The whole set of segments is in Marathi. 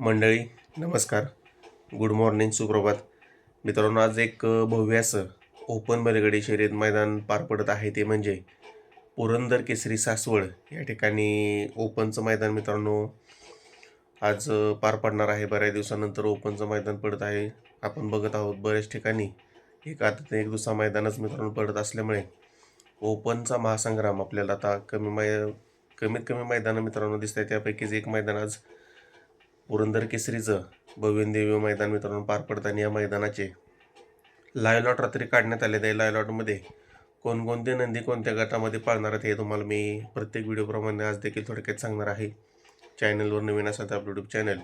मंडळी नमस्कार. गुड मॉर्निंग सुप्रभात. मित्रांनो आज एक भव्य असं ओपन बलगडी शर्यत मैदान पार पडत आहे ते म्हणजे पुरंदर केसरी सासवड. या ठिकाणी ओपनचं मैदान मित्रांनो आज पार पडणार आहे. बऱ्याच दिवसानंतर ओपनचं मैदान पडत आहे. आपण बघत आहोत बऱ्याच ठिकाणी. एक आता एक दुसरा मैदानच मित्रांनो पडत असल्यामुळे ओपनचा महासंग्राम आपल्याला आता कमी मै कमीत कमी मैदानं मित्रांनो दिसत आहे त्यापैकीच एक मैदान आज पुरंदर केसरीचं भव्यदेवी मैदान मित्रांनो पार पडताना या मैदानाचे लायलॉट रात्री काढण्यात आले त्या लायलॉटमध्ये कोणकोणते नंदी कोणत्या गटामध्ये पाळणार आहेत हे तुम्हाला मी प्रत्येक व्हिडिओप्रमाणे आज देखील थोडक्यात सांगणार आहे. चॅनलवर नवीन असाल तर आपलं YouTube channel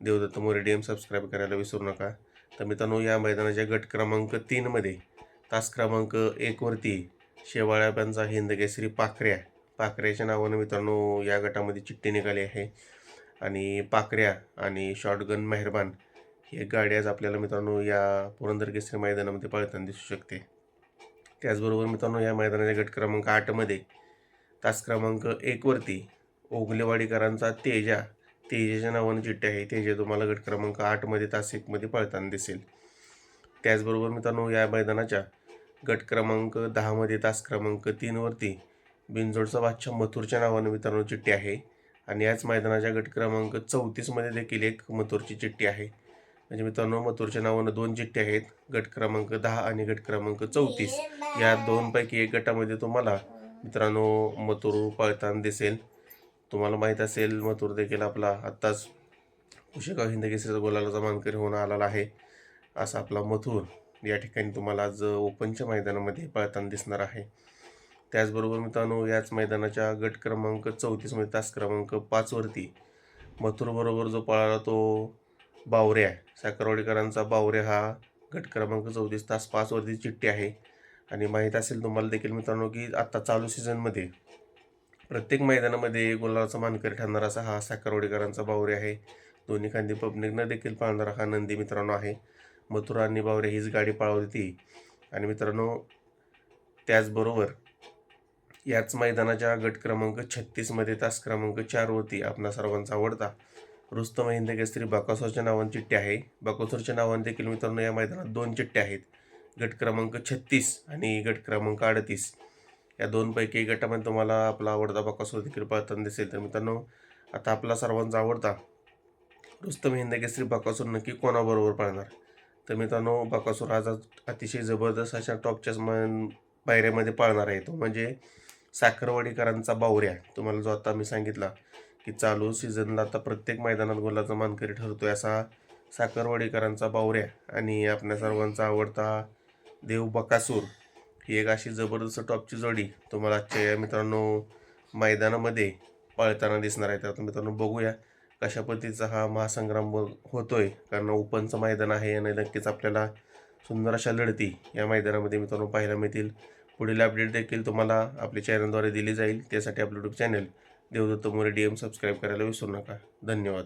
Devdatta More D M subscribe करायला विसरू नका. तर मित्रांनो या मैदानाच्या गट क्रमांक तीनमध्ये तास क्रमांक एकवरती शेवाळ्याबांचा हिंद केसरी पाखऱ्या पाखऱ्याच्या नावानं मित्रांनो या गटामध्ये चिठ्ठी निघाली आहे. आणि पाकऱ्या आणि शॉटगन मेहरबान ही एक गाडी आज आपल्याला मित्रांनो या पुरंदर केसरी मैदानामध्ये पळताना दिसू शकते. त्याचबरोबर मित्रांनो या मैदानाच्या गट क्रमांक आठमध्ये तास क्रमांक एकवरती ओगलेवाडीकरांचा तेजा तेजाच्या नावानं चिठ्ठी आहे. तेजा तुम्हाला गट क्रमांक आठमध्ये तास एकमध्ये पळताना दिसेल. त्याचबरोबर मित्रांनो या मैदानाच्या गट क्रमांक दहामध्ये तास क्रमांक तीनवरती बिनजोडचा बादशाह मथुरच्या नावानं मित्रांनो चिठ्ठी आहे. आणि याच मैदानाच्या गट क्रमांक चौतीसमध्ये देखील एक मथुरची चिठ्ठी आहे. म्हणजे मित्रांनो मथुरच्या नावानं दोन चिठ्ठी आहेत. गट क्रमांक दहा आणि गट क्रमांक चौतीस. या दोनपैकी एक गटामध्ये तुम्हाला मित्रांनो मथुर पळताना दिसेल. तुम्हाला माहीत असेल मथुर देखील आपला आत्ताच उशेगाव हिंदकेसरीचा गोलालाचा मानकरी होऊन आलेला आहे. असा आपला मथुर या ठिकाणी तुम्हाला आज ओपनच्या मैदानामध्ये पळताना दिसणार आहे. त्याचबरोबर मित्रांनो याच मैदानाच्या गट क्रमांक चौतीसमध्ये म्हणजे तास क्रमांक पाचवरती मथुरबरोबर जो पळाला तो बावऱ्या साखरवाडीकरांचा बावऱ्या हा गट क्रमांक चौतीस तास पाचवरती चिठ्ठी आहे. आणि माहीत असेल तुम्हाला देखील मित्रांनो की आत्ता चालू सीझनमध्ये प्रत्येक मैदानामध्ये गुलाबाचा मानकरी ठरणारा असा हा साखरवाडीकरांचा बावरे आहे. दोन्ही खांदी पब्लिकनं देखील पाळणारा हा नंदी मित्रांनो आहे. मथुरा आणि बावरे हीच गाडी पाळवली ती. आणि मित्रांनो त्याचबरोबर याच मैदानाच्या गट क्रमांक छत्तीसमध्ये तास क्रमांक चारवरती आपणा सर्वांचा आवडता रुस्तम हिंद केसरी बाकासोरच्या नावाने चिठ्ठी आहे. बाकासोरच्या नावाने देखील मित्रांनो या मैदानात दोन चिठ्ठ्या आहेत. गट क्रमांक छत्तीस आणि गट क्रमांक अडतीस. या दोनपैकी गटामध्ये तुम्हाला आपला आवडता बाकासोर देखील पाहताना दिसेल. तर मित्रांनो आता आपला सर्वांचा आवडता रुस्तम हिंद केसरी बाकासूर नक्की कोणाबरोबर पाळणार तर मित्रांनो बाकासूर आज अतिशय जबरदस्त अशा टॉपच्या मन पायऱ्यामध्ये पाळणार आहे तो. म्हणजे साखरवाडीकरांचा बावऱ्या. तुम्हाला जो आता मी सांगितला की चालू सीझनला आता प्रत्येक मैदानात गोलाचा मानकरी ठरतोय असा साखरवाडीकरांचा बावऱ्या. आणि आपल्या सर्वांचा आवडता देव बकासूर ही एक अशी जबरदस्त टॉपची जोडी तुम्हाला आजच्या या मित्रांनो मैदानामध्ये पळताना दिसणार आहे. तर मित्रांनो बघूया कशा पद्धतीचा हा महासंग्राम होतो होतोय. कारण ओपनचं मैदान आहे आणि नक्कीच आपल्याला सुंदर अशा लढती या मैदानामध्ये मित्रांनो पाहायला मिळतील. पुढील अपडेट देखील तुम्हाला आपल्या चॅनलद्वारे दिली जाईल. त्यासाठी आपलं YouTube channel Devdatta More D M subscribe करायला विसरू नका. धन्यवाद.